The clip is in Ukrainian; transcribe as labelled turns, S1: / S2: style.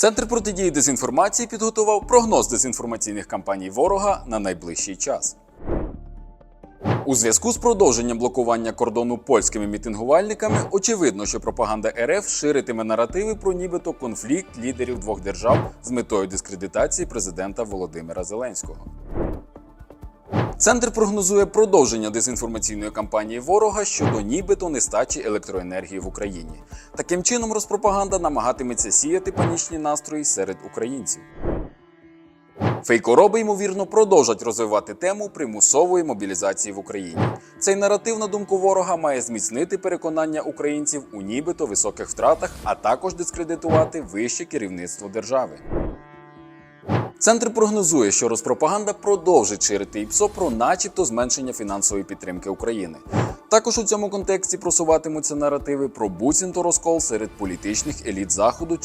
S1: Центр протидії дезінформації підготував прогноз дезінформаційних кампаній ворога на найближчий час. У зв'язку з продовженням блокування кордону польськими мітингувальниками, очевидно, що пропаганда РФ ширитиме наративи про нібито конфлікт лідерів двох держав з метою дискредитації президента Володимира Зеленського. Центр прогнозує продовження дезінформаційної кампанії ворога щодо нібито нестачі електроенергії в Україні. Таким чином, розпропаганда намагатиметься сіяти панічні настрої серед українців. Фейкороби, ймовірно, продовжать розвивати тему примусової мобілізації в Україні. Цей наратив, на думку ворога, має зміцнити переконання українців у нібито високих втратах, а також дискредитувати вище керівництво держави. Центр прогнозує, що розпропаганда продовжить ширити ІПСО про начебто зменшення фінансової підтримки України. Також у цьому контексті просуватимуться наративи про буцімто розкол серед політичних еліт заходу